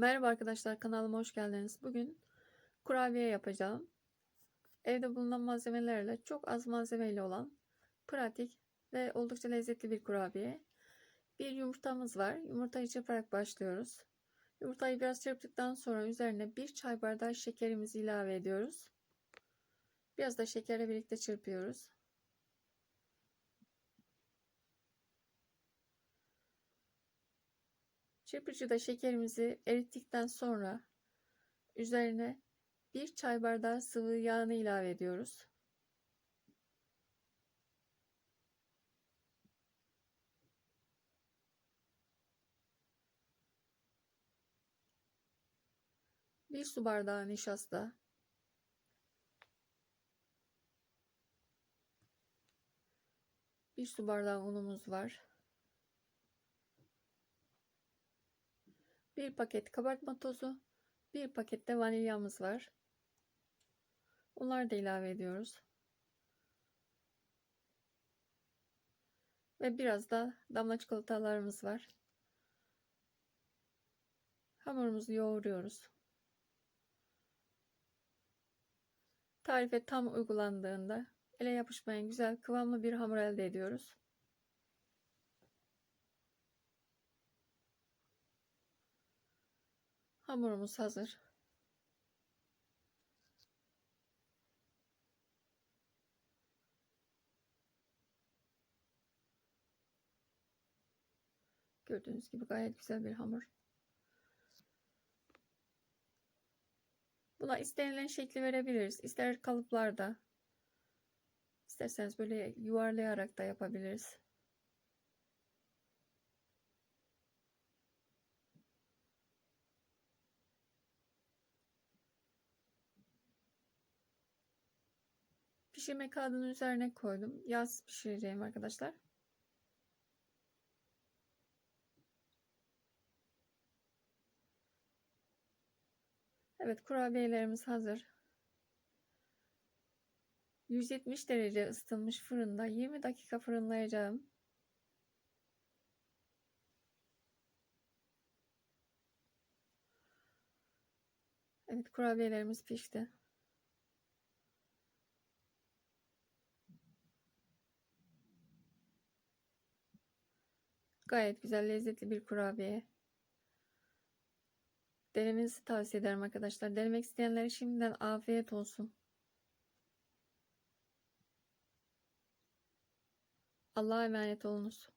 Merhaba arkadaşlar kanalıma hoş geldiniz. Bugün kurabiye yapacağım. Evde bulunan malzemelerle çok az malzemeyle olan pratik ve oldukça lezzetli bir kurabiye. Bir yumurtamız var. Yumurtayı çırparak başlıyoruz. Yumurtayı biraz çırptıktan sonra üzerine bir çay bardağı şekerimizi ilave ediyoruz. Biraz da şekerle birlikte çırpıyoruz. Çırpıcıda şekerimizi erittikten sonra üzerine bir çay bardağı sıvı yağını ilave ediyoruz. Bir su bardağı nişasta. Bir su bardağı unumuz var. Bir paket kabartma tozu, bir paket de vanilyamız var. Onları da ilave ediyoruz. Ve biraz da damla çikolatalarımız var. Hamurumuzu yoğuruyoruz. Tarife tam uygulandığında ele yapışmayan güzel kıvamlı bir hamur elde ediyoruz. Hamurumuz hazır. Gördüğünüz gibi gayet güzel bir hamur. Buna istenilen şekli verebiliriz. İster kalıplarda, isterseniz böyle yuvarlayarak da yapabiliriz. Pişirme kağıdının üzerine koydum. Yağsız pişireceğim arkadaşlar. Evet kurabiyelerimiz hazır. 170 derece ısıtılmış fırında 20 dakika fırınlayacağım. Evet kurabiyelerimiz pişti. Gayet güzel lezzetli bir kurabiye. Denemenizi tavsiye ederim arkadaşlar. Denemek isteyenlere şimdiden afiyet olsun. Allah'a emanet olunuz.